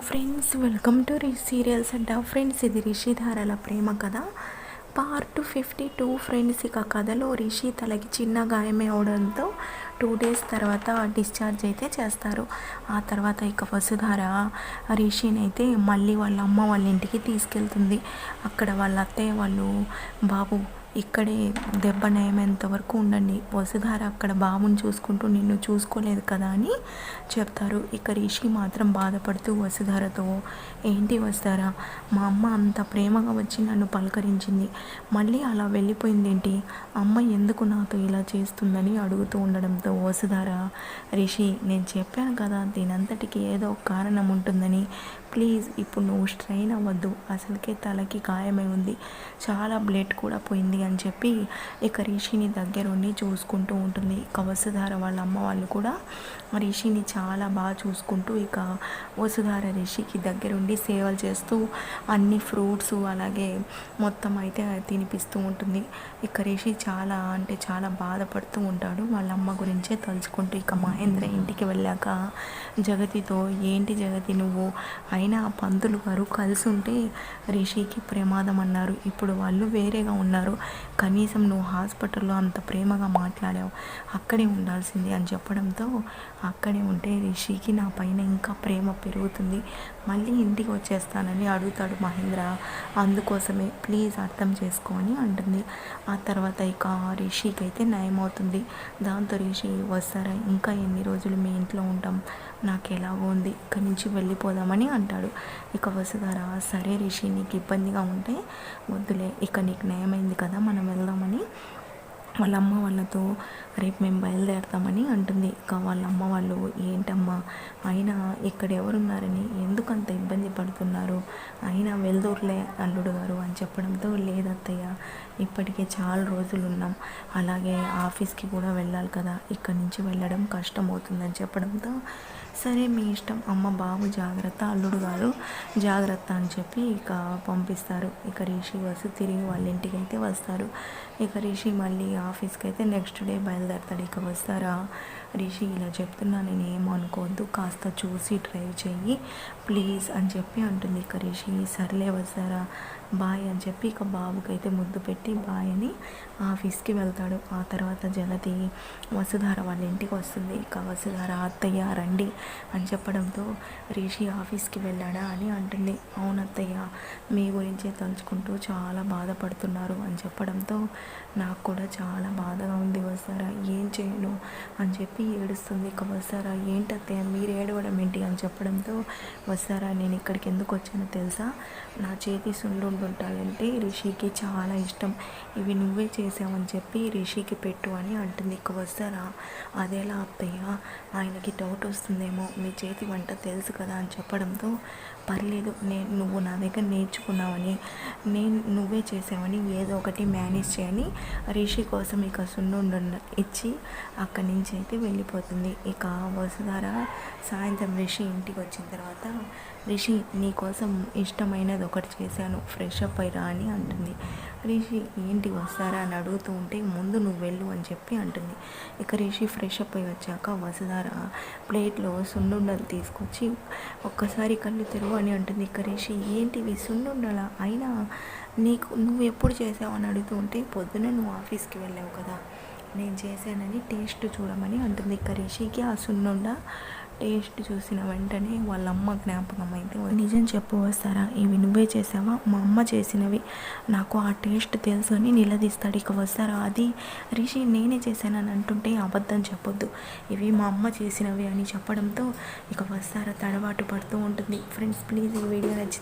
Friends welcome to re serials అంట friends ఇది రిషిధారల ప్రేమ కథ. పార్ట్ ఫిఫ్టీ టూ ఫ్రెండ్స్ ఇక కథలో రిషి తలకి చిన్న గాయమే అవడంతో టూ డేస్ తర్వాత డిశ్చార్జ్ అయితే చేస్తారు. ఆ తర్వాత ఇక వసుధార రిషిని అయితే మళ్ళీ వాళ్ళ అమ్మ వాళ్ళ ఇంటికి తీసుకెళ్తుంది. అక్కడ వాళ్ళ అత్తయ్య వాళ్ళు బాబు ఇక్కడే దెబ్బ నయమేంత వరకు ఉండండి. వసుధార అక్కడ బాబుని చూసుకుంటూ నిన్ను చూసుకోలేదు కదా అని చెప్తారు. ఇక రిషి మాత్రం బాధపడుతూ వసుధారతో ఏంటి వస్తారా మా అమ్మ అంత ప్రేమగా వచ్చి నన్ను పలకరించింది. మళ్ళీ అలా వెళ్ళిపోయింది ఏంటి అమ్మ ఎందుకు నాతో ఇలా చేస్తుందని అడుగుతూ ఉండడంతో వసుధార రిషి నేను చెప్పాను కదా దీనంతటికి ఏదో కారణం ఉంటుందని. ప్లీజ్ ఇప్పుడు నువ్వు స్ట్రెయిన్ అవ్వద్దు. అసలుకే తలకి గాయమై ఉంది. చాలా బ్లడ్ కూడా పోయింది అని చెప్పి ఇక రిషిని దగ్గరుండి చూసుకుంటూ ఉంటుంది. ఇక వసుధార వాళ్ళ అమ్మ వాళ్ళు కూడా రిషిని చాలా బాగా చూసుకుంటూ ఇక వసుధార రిషికి దగ్గరుండి సేవలు చేస్తూ అన్ని ఫ్రూట్స్ అలాగే మొత్తం అయితే తినిపిస్తూ ఉంటుంది. ఇక రిషి చాలా అంటే చాలా బాధపడుతూ ఉంటాడు. వాళ్ళ అమ్మ గురించే తలుచుకుంటూ ఇక మహేంద్ర ఇంటికి వెళ్ళాక జగతితో ఏంటి జగతి నువ్వు? అయినా ఆ పంతులు గారు కలిసి ఉంటే రిషికి ప్రమాదం అన్నారు ఇప్పుడు వాళ్ళు వేరేగా ఉన్నారు. కనీసం నువ్వు హాస్పిటల్లో అంత ప్రేమగా మాట్లాడావు. అక్కడే ఉండాల్సింది అని చెప్పడంతో అక్కడే ఉంటే రిషికి నా పైన ఇంకా ప్రేమ పెరుగుతుంది. మళ్ళీ ఇంటికి వచ్చేస్తానని అడుగుతాడు మహేంద్ర. అందుకోసమే ప్లీజ్ అర్థం చేసుకో అని అంటుంది. ఆ తర్వాత ఇక రిషికి అయితే నయం అవుతుంది దాంతో రిషి వస్తారా? ఇంకా ఎన్ని రోజులు మీ ఇంట్లో ఉంటాం? నాకు ఎలాగో ఉంది ఇక్కడి నుంచి వెళ్ళిపోదామని అంటాడు. ఇక వసుధారా సరే రిషి నీకు ఇబ్బందిగా ఉంటే వద్దులే ఇక నీకు నయమైంది కదా మనం వెళ్దామని వాళ్ళ అమ్మ వాళ్ళతో రేపు మేము బయలుదేరుతామని అంటుంది. ఇక వాళ్ళ అమ్మ వాళ్ళు ఏంటమ్మా అయినా ఇక్కడ ఎవరున్నారని ఎందుకు అంత ఇబ్బంది పడుతున్నారు? అయినా వెళ్దూరులే అల్లుడు గారు అని చెప్పడంతో లేదత్తయ్య ఇప్పటికే చాలా రోజులు ఉన్నాం అలాగే ఆఫీస్కి కూడా వెళ్ళాలి కదా ఇక్కడి నుంచి వెళ్ళడం కష్టం అవుతుందని చెప్పడంతో సరే మీ ఇష్టం అమ్మ బాబు జాగ్రత్త అల్లుడు గారు జాగ్రత్త అని చెప్పి ఇక పంపిస్తారు. ఇక రిషి వసు తిరిగి వాళ్ళ ఇంటికి అయితే వస్తారు. ఇక రిషి మళ్ళీ ఆఫీస్కి అయితే నెక్స్ట్ డే బయలుదేరతాడు. ఇక వస్తారా? రిషి ఇలా చెప్తున్నా నేను ఏమో కాస్త చూసి డ్రైవ్ చెయ్యి. ప్లీజ్ అని చెప్పి అంటుంది ఇక రిషి. సర్లే వస్తారా? బాయ్ అని చెప్పి ఇక బాబుకి అయితే ముద్దు పెట్టి బాయ్ అని ఆఫీస్కి వెళ్తాడు. ఆ తర్వాత జగతి వసుధార వాళ్ళ ఇంటికి వస్తుంది. ఇక వసుధార అత్తయ్య రండి అని చెప్పడంతో రిషి ఆఫీస్కి వెళ్ళాడా అని అంటుంది. అవునత్తయ్య మీ గురించే తలుచుకుంటూ చాలా బాధపడుతున్నారు అని చెప్పడంతో నాకు కూడా చాలా బాధగా ఉంది వస్తారా? ఏం చేయను? అని చెప్పి ఏడుస్తుంది. ఇక వస్తారా? ఏంటత్తయ్య మీరు ఏడవడం ఏంటి? అని చెప్పడంతో వస్తారా? నేను ఇక్కడికి ఎందుకు వచ్చానో తెలుసా? నా చేతి సుండుంటుంటాయంటే రిషికి చాలా ఇష్టం. ఇవి నువ్వే చేసావని చెప్పి రిషికి పెట్టు అని అంటుంది. ఇక వస్తారా? అదేలా అత్తయ్య ఆయనకి డౌట్ వస్తుందేమో మీ చేతి వంట తెలుసు కదా? అని చెప్పడంతో పర్లేదు నేను నువ్వు నా దగ్గర నేర్చుకున్నావని నేను నువ్వే చేసావని ఏదో ఒకటి మేనేజ్ అని రిషి కోసం ఇక సున్నుండు ఇచ్చి అక్కడి నుంచి అయితే వెళ్ళిపోతుంది. ఇక వసుధార సాయంత్రం రిషి ఇంటికి వచ్చిన తర్వాత రిషి నీకోసం ఇష్టమైనది ఒకటి చేశాను ఫ్రెష్ అప్ అయ్యిరా అని అంటుంది. రిషి ఏంటి వస్తారా అని అడుగుతూ ఉంటే ముందు నువ్వు వెళ్ళు అని చెప్పి అంటుంది. ఇక రిషి ఫ్రెష్ అప్ అయి వచ్చాక వసుధార ప్లేట్లో సున్నుండలు తీసుకొచ్చి ఒక్కసారి కళ్ళు తెరువు అని అంటుంది. ఇక రిషి ఏంటివి సున్నుండలా? అయినా నీకు నువ్వు ఎప్పుడు చేసావు అని అడుగుతూ ఉంటే పొద్దున నువ్వు ఆఫీస్కి వెళ్ళావు కదా నేను చేశానని టేస్ట్ చూడమని అంటుంది ఇక రిషికి ఆ సున్నుండ టేస్ట్ చూసిన వెంటనే వాళ్ళ అమ్మ జ్ఞాపకం అయితే నిజం చెప్పు వస్తారా? ఇవి నువ్వే చేసావా? మా అమ్మ చేసినవి నాకు ఆ టేస్ట్ తెలుసు అని నిలదీస్తాడు. ఇక వస్తారా అది? రిషి నేనే చేశానని అంటుంటే అబద్ధం చెప్పొద్దు. ఇవి మా అమ్మ చేసినవి అని చెప్పడంతో ఇక వస్తారా తడబాటు పడుతూ ఉంటుంది. ఫ్రెండ్స్ ప్లీజ్ ఈ వీడియో నచ్చితే